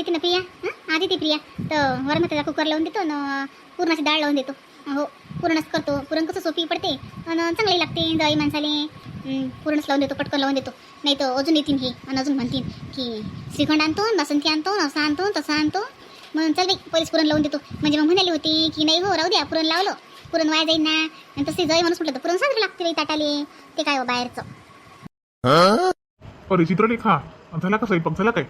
येते ना प्रिया? हां? आज येते प्रिया. तर वरण त्याचा कुकर लावून देतो ना पुरणाची डाळ लावून देतो. हो पुरणच करतो. पुरण कसं सोपी पडते आणि चांगली लागते दही माणसाले. पुरणच लावून देतो पटकन लावून देतो. नाही तर अजून येतील ही आणि अजून म्हणतील की श्रीखंड आणतो बासंती आणतो असं आणतो तसं आणतो. म्हणून चल बाई पहिलेच पुरण लावून देतो. म्हणजे मग म्हणाली होती की नाही हो राहू द्या पुरण लावलं. पुरण वाया जाईल ना. आणि तसे जय माणूस म्हटलं तर पुरण साजरं लागते बाई ताटाले. ते काय हो बाहेरचं? अरे चित्रलेखा झाला का स्वयंपाक? झाला काय?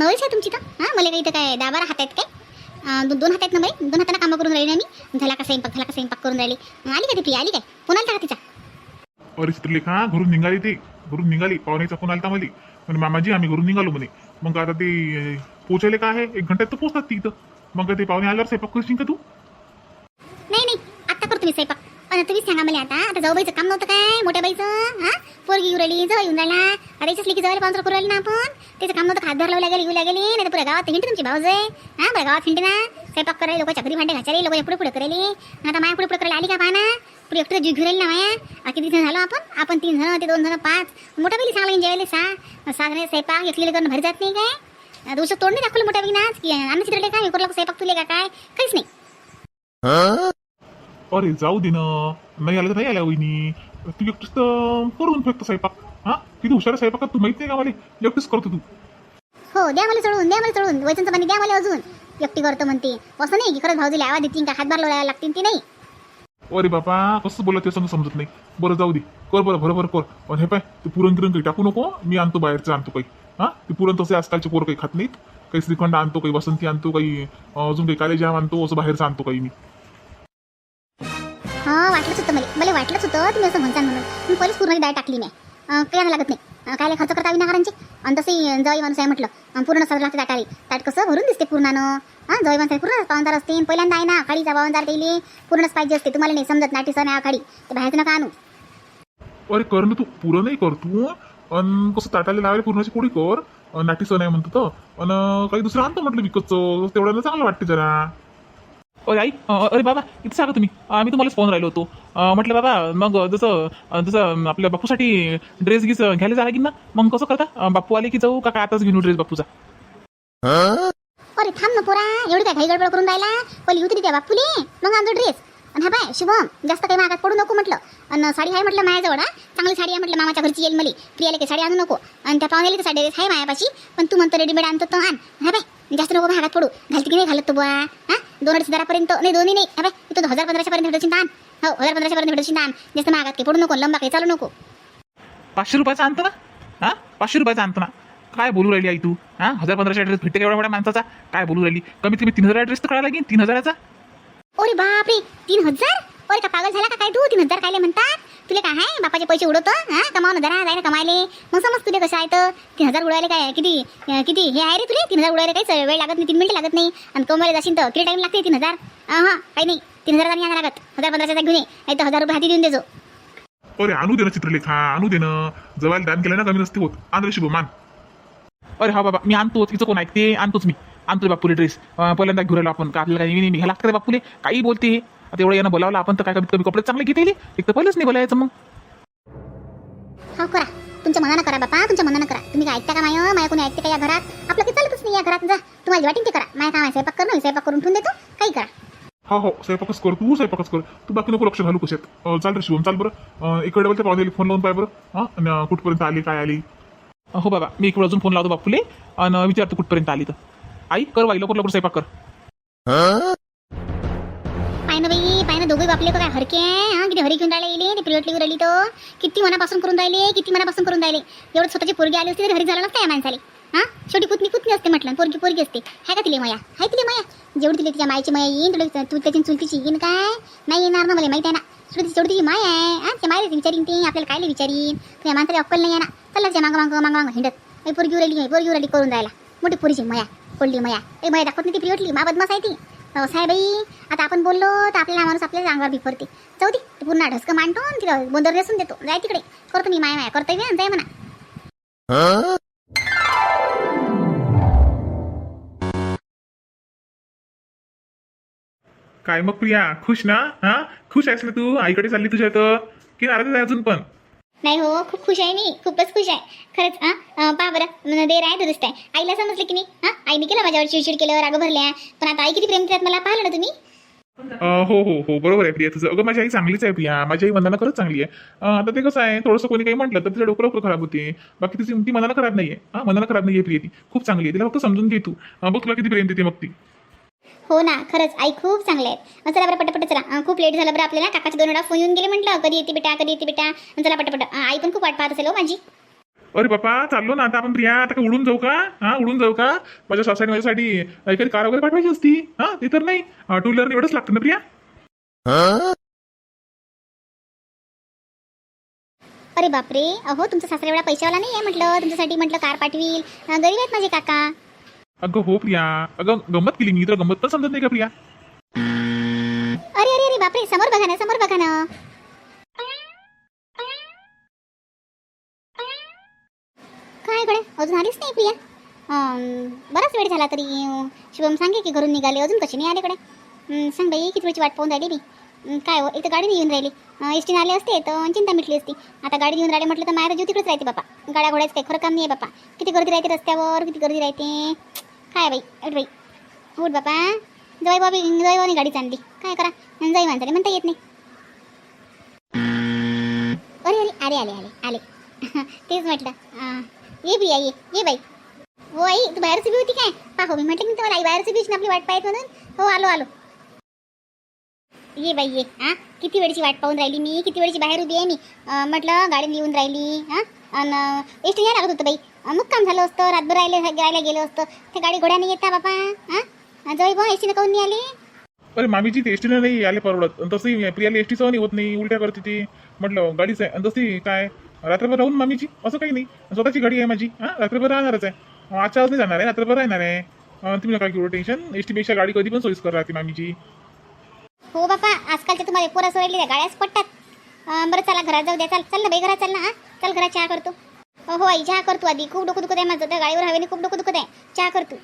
नवरीच आहे तुमची तर हां मला काही इथं काय दहा बारा हात आहेत काय? दो- दोन हात आहेत ना बाई? दोन हाताने कामं करून राहिली ना मी झाला का स्वयंपाक? झाला का स्वयंपाक करून राहिली? आली का ती प्रिया आली काय? पुन्हा का तिचा? अरे चित्रलेखा घरून निघाली ती. घरून निघाली. पाहुण्याचा फोन आलता मध्ये म्हणे मामाजी आम्ही घरून निघालो म्हणे. मग आता ते पोचायला का आहे? एक घंट्यात तर पोचतात ती इथं. मग ते पाहुणे आल्यावर स्वयंपाक करशील का तू? नाही नाही. आता करतो मी स्वयंपाक. पण तुम्ही सांगा मला आता. आता जाऊबाईचं काम नव्हतं काय? मोठ्या बाईचं हां? पोरगी येऊ राहिली जाऊ येऊन राहिला. अरे याच्याच की जवळ पांजर करू राहिली ना आपण? त्याचं काम नव्हतं खासदार लावू लागेल येऊ लागेल नाही तर पुऱ्या गावात हिंट तुमची भाऊज आहे हा पुऱ्या गावात हिंट ना. स्वयंपाक करायला लोक चकरी भांडे घाचायला लोक पुढे पुढे करायले आता माया पुढे पुढे करायला आली का पाहा पुढे एकटं जीव घेऊन ना माया? आ, किती जण झालो आपण? आपण तीन जण ते दोन जण पाच. मोठा बाईली सांगला जेवायला सहा सागरे स्वयंपाक एकलेलं करणं भरी जात नाही काय? दोष तोड नाही दाखवलं मोठ्या बाईनं आज? की आम्ही चित्रले काय? हे लागू स्वयंपाक तुले का काय? काहीच नाही. अरे जाऊ दे ना. नाही आलं तर नाही आल्या वहिनी. तू एकटीच तर करून फेकतो स्वयंपाक. हा? किती हुशार आहे स्वयंपाकात तू माहीत नाही का मला करतो तू. हो द्या मला चढून द्या मला चढून वचनचं पाणी द्या मला अजून. एकटी करतो म्हणते. असं नाही की खरंच भाऊजीला आवाज देतील का हातभार लावायला लागतील ते नाही. अरे बाबा कसं बोलत ते समजत नाही. बरं जाऊ दे. कर बरं बरं बरं कर. हे पाय ते पुरण गिरण काही टाकू नको मी आणतो बाहेरचं आणतो काही. हा? ते पुरण तसे आजकालचे पोरं काही खात नाहीत. काही श्रीखंड आणतो काही वसंती आणतो काही अजून काही काले जाम आणतो असं बाहेरचं आणतो काही मी. हा वाटलंच होतं मला. मला वाटलंच होतं तुम्ही असं म्हणता म्हणून. मी पहिलेच पूर्ण डाळ टाकली नाही काही आणा लागत नाही काय कायला खर्च करता विनाकारांचे आणि तसे जवळ माणूस आहे म्हटलं. पूर्ण सगळं लागते ताटाळी ताट कसं भरून दिसते पूर्णानं. हां जवळ माणसं पूर्ण. पाहुणदार असते. पहिल्यांदा आहे ना आखाडीचा पाहुणदार केली पूर्णच पाहिजे असते. तुम्हाला नाही समजत नाटी सण आहे आखाडी तर बाहेरचं नका आणू. अरे कर ना तू. पुरं नाही कर तू. अन कसं ताटाला लावायला पूर्णाची पोळी कर. नाटी सण आहे म्हणतो तर. अन काही दुसरं आणतो म्हटलं विकतचं. तेवढ्यानं चांगलं वाटते जरा. अरे आई अरे बाबा इथं सांगा तुम्ही. आम्ही तुम्हालाच फोन राहिलो होतो. म्हटलं बाबा मग जसं जसं आपल्या बापूसाठी ड्रेस गीस घ्यायला जा की ना मग कसं करता? बापू आले की जाऊ का काय आताच घेऊन ड्रेस बापूचा? अरे थांब ना पोरा. एवढी काय घाई गडबड करून राहिला? पहिली होती त्या बापूले. मग आमचा ड्रेस आणि हा बाय शुभम जास्त काही मागात पडू नको म्हटलं. आणि साडी आहे म्हटलं माझ्याजवळ हा. चांगली साडी आहे म्हटलं मामाच्या घरची येईल मला. प्रियाला काही साडी आणू नको. आणि त्या पाहुण्याला साडी आहे मायापाशी. पण तू म्हणतो रेडीमेड आणतो तर आण. हा बाय. जास्त नको भागात पडू. घालते की नाही घालत तू बुवा? हा? दोन अडीच हजारापर्यंत. नाही दोन्ही नाही. इथं हजार पंधराशे पर्यंत भेटू आण हो हजार पंधराशे पर्यंत भेटू आण जास्त मागात काही पडू नको लंबा काही चालू नको. पाचशे रुपयाचा आणतो ना? हा? पाचशे रुपयाचा आणतो ना? काय बोलू राहिली आई तू? हा? हजार पंधराशे ड्रेस भेटते का एवढ्या मोठ्या माणसाचा? काय बोलू राहिली? कमीत कमी तीन हजार ड्रेस तर कळायला लागेल तीन हजाराचा. अरे बापरे तीन हजार? अरे का पागल झाला का काय तू? तीन हजार कायले म्हणतात? तुला काय आहे बापाचे पैसे उडवतो? हा? कमाव ना जरा जायला कमायले. मग समज तुला कसं आहे तर? तीन हजार उडवायला काय? किती? किती? हे आहे रे तुला? तीन हजार उडवायला काही वेळ लागत नाही तीन मिनिटं लागत नाही. आणि कमवायला जाशील तर किती टाइम लागते? तीन हजार? हां काही नाही. तीन हजार नाही लागत. हजार पंधराशे घेऊन ये. नाही तर हजार रुपये हाती देऊन देजो अरे आणू देणं चित्रलेखा. आणू देणं जवळ दान केलं ना कमी नसते होत. आंध्र शुभ मान अरे हा बाबा मी आणतोच. तिचं कोण ऐकते? आणतोच मी. आणतो बापूले ड्रेस पहिल्यांदा घेऊन राहिलो आपण. का आपल्याला काही नेहमी घ्यायला लागतं बापूले काही बोलते आता एवढं यानं बोलावलं आपण तर काय कमीत कमी कपडे चांगले घेता एक तर पहिलेच नाही बोलायचं मग. हो करा. तुमच्या मनानं करा बापा तुमच्या मनानं करा. तुम्ही काय ऐकता का माय? माया कोणी ऐकते का या घरात? आपलं काही चालतच नाही या घरात. जा. तुम्हाला वाटेल ते करा. माया काम आहे स्वयंपाक करणं स्वयंपाक करून ठेवून देतो. काही करा. हो हो स्वयंपाकच कर तू स्वयंपाकच कर. तू बाकी नको लक्ष घालू कशात. अं, चाल रे शिवम चाल बरं. अं, इकडे बोलते पाहुणे फोन लावून पाय बरं. हा आणि कुठपर्यंत आली काय आली? हो बाबा. मी इकडे अजून फोन लावतो बापूले. आणि विचारतो कुठपर्यंत आली तर. आई कर वाई लवकर लवकर स्वयंपाक कर. दोघे बापले काय हरके हा किती हरी घेऊन राहिले ते प्रिवटली राहिली तो. किती मनापासून करून राहिले किती मनापासून करून राहिले. एवढं स्वतःची पोरगी आली असते तरी हरी झालं नसतं या माणसाले. हा? शेवटी कुतनी कुतनी असते म्हटलं पोरगी पोरगी असते. हाय का तिले माया? हाय तिले माया? जेवढी तिले तिच्या मायची माया येईन तुला तू त्याची चुलतीची येईन काय? नाही येणार ना मला माहिती आहे ना. शेवटी ती- शेवटी तिची आहे हा? त्या मायला विचारीन ते आपल्याला कायले विचारीन? तुझ्या माणसाला अक्कल नाही आहे ना? चला त्या मागं मागं मागं मागं हिंडत. पोरगी उरली पोरगी उरली करून राहिला. मोठी पोरीची माया कोल्ली माया. ए माया दाखवत नाही ती प्रिवटली मा बदमास आहे ती. हो, साहेबाई आता आपण बोललो तर आपल्याला माणूस आपल्याला अंगावर भिफरते जाऊ दे पूर्ण पुन्हा ढसकं मांडतो आणि तिला बोंदर नेसून देतो. जाय तिकडे. करतो मी माया माया कर्तव्य आणि जाय म्हणा. काय मग प्रिया? खुश ना? हा? खुश आहेस ना तू? आईकडे चालली तुझ्या तर की नाराज आहे अजून पण? नाही हो खूप खुश आहे मी. खूपच खुश आहे. खरंच हा? पहा बरं देर आहे दुरुस्त आहे. आईला समजलं की नाही? हा? आईने केलं माझ्यावर चिडचिड केलं राग भरल्या. पण आता आई किती प्रेम करतात मला पाहिलं ना तुम्ही? अं, हो हो हो बरोबर आहे प्रिया. तुझं अगं माझी आई चांगलीच आहे प्रिया. माझी आई मनानं खरंच चांगली आहे. अं, आता ते कसं आहे थोडंसं कोणी काही म्हटलं तर तिचं डोकं डोकं खराब होते. बाकी तिची ती मनानं खराब नाही आहे हा मनाला खराब नाही आहे प्रिया ती. खूप चांगली आहे. तिला फक्त समजून घे तू. अं, बघ तुला किती प्रेम देते मग ती. हो ना खरंच. आई खूप चांगले आहेत. चला बरं पटापट चला. खूप लेट झालं बरं आपल्याला. काकाचे दोन वेळा फोन येऊन गेले म्हटलं. कधी येते बेटा कधी येते बेटा? चला पटापट. आई पण खूप वाट पाहत असेल हो माझी. अरे बापा चाललो ना आता आपण प्रिया. आता काय उडून जाऊ का? हा उडून जाऊ का? माझ्या सासऱ्याने माझ्यासाठी एखादी कार वगैरे पाठवायची असती. हा ते तर नाही. टू व्हीलर एवढंच लागतं ना प्रिया? अरे बापरे. अहो तुमचा सासरा एवढा पैशावाला नाही आहे म्हटलं. तुमच्यासाठी म्हटलं कार पाठवील. गरीब आहेत माझे काका. अगं हो प्रिया. अगं गंमत केली मी तर गंमत पण समजत नाही का प्रिया? अरे अरे अरे बापरे समोर बघा ना समोर बघा ना. काय गडे अजून आलीच नाही प्रिया? अं, बराच वेळ झाला तरी अं, शुभम सांगे की घरून निघाले अजून कशी नाही आले कडे सांग बाई किती वेळची वाट पाहून राहिली मी काय हो एक तर गाडी नाही येऊन राहिली. एस आले असते तर चिंता मिटली असती. आता गाडी घेऊन राहिले म्हटलं तर माझ्या जीव तिकडेच राहते बापा. गाड्या घोड्याच काही खरं काम नाही आहे बापा. किती गर्दी राहते रस्त्यावर किती गर्दी राहते? काय बाई अरे बाई. उठ बापा. जवाई बाबी जवाई बाबी गाडी चालली. काय करा? जाई माणसाने म्हणता येत नाही. अरे अरे आले आले आले आले. तेच म्हटलं. ये प्रिया ये ये बाई. हो आई तू बाहेरच बी होती काय? पाहो मी म्हटलं की तुम्हाला आई बाहेरच उभी आपली वाट पाहत म्हणून. हो आलो आलो. ये बाई ये हा? किती वेळची वाट पाहून राहिली मी? किती वेळची बाहेर उभी आहे मी? म्हटलं गाडी येऊन राहिली हा? आणि एस टी लागत होतं बाई. मग मुक्काम झालं असतं रातभर राहिले राहायला गेलं असतं. ते गाडी घोड्याने येता बापा हा? जवळ बा एस टीनं काऊन नाही आली? अरे मामीची ते एसटीनं नाही आले परवडत. तसंही प्रियाला एसटी सहन होत नाही उलट्या करते ती. म्हटलं गाडीच आहे. काय? रात्रभर राहून मामीची? असं काही नाही. स्वतःची गाडी आहे माझी हा? रात्रभर राहणारच आहे. आजच्या आज नाही जाणार आहे रात्रभर राहणार आहे. तुम्ही नका घेऊ टेन्शन. एसपेक्षा गाडी कधी पण सोयीस्कर राहते मामीची. हो बापा आजकालच्या तुम्हाला पोरं सोडली त्या गाड्याच पडतात. बरं चला घरात जाऊ द्या. चल चल ना बाई घरात चल ना हा. चल घरात चहा करतो. हो आई चहा करतो आधी. खूप डोकं दुखत आहे माझं. त्या गाडीवर हवेने खूप डोकं दुखत आहे. चहा करतो.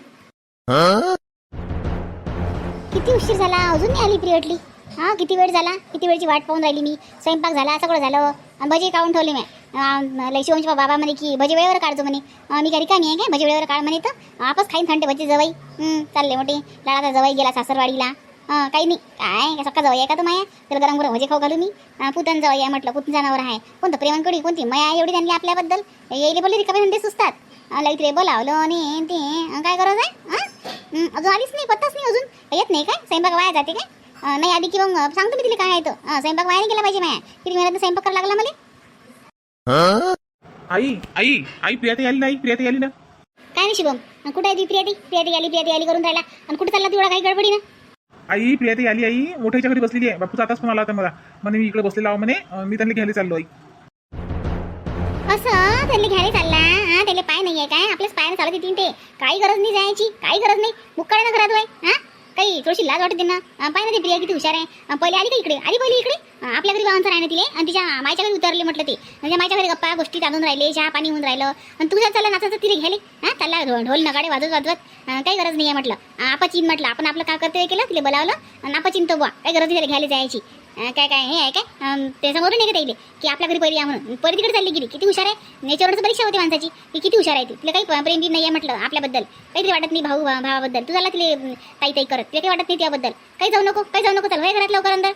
किती उशीर झाला? अजून नाही आली प्रियटली हा किती वेळ झाला? किती वेळची वाट पाहून राहिली मी? स्वयंपाक झाला सगळं झालं. आणि भजी काढून ठेवले मी. लैशिवंश बाबा म्हणे की भजी वेळेवर काढतो म्हणे. मी घरी का आहे काय? भजी वेळेवर काढ म्हणे तर. आपच खाईन थंडे भजी जवई. चालले मोठे. लाडाचा जवाई गेला सासरवाडीला. काही नाही. काय सका जवाई आहे का तो माया? त्याला गरम गरम भजी खाऊ घालू मी. जवाई आहे म्हटलं पुतन जनावर आहे. कोणतं प्रेमांकडी कोणती? माया एवढी त्यांनी आपल्याबद्दल. येईले बोलले रिकामे धंदे सुचतात. लाईत रे बोलावलं आणि ते काय गरज आहे? अजून आलीच नाही पत्ताच नाही अजून. येत नाही काय? स्वयंपाक वाया जाते काय? नाही आली की मग सांगतो मी तिला काय आहे तो अं, स्वयंपाक वाया नाही केला पाहिजे माया. किती मेहनत स्वयंपाक करायला लागला मला? आई आई आई प्रिया ती आली नाही प्रिया ती आली ना? काय नाही शिवम कुठे आहे ती प्रियाती? प्रियाती आली प्रियाती आली करून राहिला. आणि कुठे चालला तेवढा काही गडबडी ना आई प्रिया ती आली आई. मोठ्याच्या घरी बसलेली आहे. बापूचा आताच फोन आला होता मला. म्हणे मी इकडे बसलेला आहो. म्हणे अं, मी त्यांना घ्यायला चाललो आई असं? त्यांनी घ्यायला चालला? हा त्याला पाय नाहीये काय? आपल्याच पायाने चालत येतील ते. काही गरज नाही जायची काही गरज नाही. मुक्काळे ना घरात वय हा? काही थोडीशी लाज वाटते ना पाय ना ते प्रिया किती हुशार आहे. पहिले आली का इकडे? आली पहिले इकडे? आपल्या घरी बाबांचं राहणं तिले. आणि तिच्या मायच्या घरी उतरले म्हटलं ते. म्हणजे माझ्या घरी गप्पा गोष्टी चालून राहिले चहा पाणी होऊन राहिलं. आणि तुझ्या चालला नाचायचं तिथे घ्यायले. हा चालला ढोल नगाडे वाजवत वाजवत. काही गरज नाही आहे म्हटलं. अं, चिन म्हटलं. आपण आपलं काय कर्तव्य केलं तिला बोलावलं. आणि आपण बुवा. काही गरज नाही घ्यायला जायची. अं, काय काय हे आहे काय अं, ते समोरून नाही का त्याइले की आपल्या घरी पहिली या म्हणून. परी तिकडे चालली गेली. किती हुशार आहे. नेचरवरच परीक्षा होती माणसाची. की किती हुशार आहे ती. तिला काही प्रेम बी नाही आहे म्हटलं आपल्याबद्दल. काहीतरी वाटत नाही भाऊ भा- भावाबद्दल. तू झाला तिला अं, ताई ताई करत. तिला काही वाटत नाही त्याबद्दल. काही जाऊ नको काही जाऊ नको चल. वय घरात लवकर अंदर.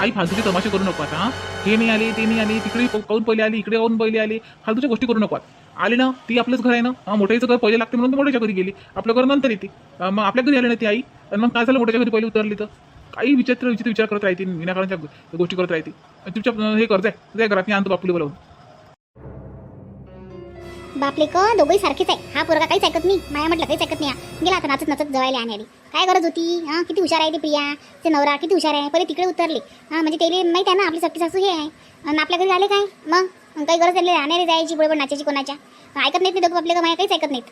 आई फालतूचे तमाशे करू नको आता हा? हे नाही आले ते नाही आले. तिकडे प- पहिले आली इकडे पाहून पहिले आले. फालतूच्या गोष्टी करू नको आता. आले ना ती आपलंच घर आहे ना. हा, मोठ्याचं घर पहिले लागते म्हणून ती मोठ्याच्या घरी गेली. आपलं घर नंतर येते. अं, मग आपल्या घरी आले ना ती आई? आणि मग काय झालं? मोठ्याच्या घरी पहिले उतरली तर? काही विचित्र विचित्र विचार करत राहते विनाकारणच्या गोष्टी करत राहते. तुमच्या हे करत आहे. घरात मी आणतो बापूला बोलावून. बापले क दोघंही सारखेच आहे. हा पोरगा काहीच ऐकत नाही. माया म्हटलं काहीच ऐकत नाही. गेला आता नाचत नाचत जवायला आणायला काय गरज होती? हा किती हुशार आहे ती प्रिया? ते नवरा किती हुशार आहे? पहिले तिकडे उतरले. हा म्हणजे त्याला माहिती आहे ना आपली सक्ती सासू हे आहे. आणि आपल्या घरी आले काय? मग? काही गरज त्याला आणायला जायची बरोबर नाचायची कोणाच्या? ऐकत नाहीत ते दोघं बापले का माया काहीच ऐकत नाहीत.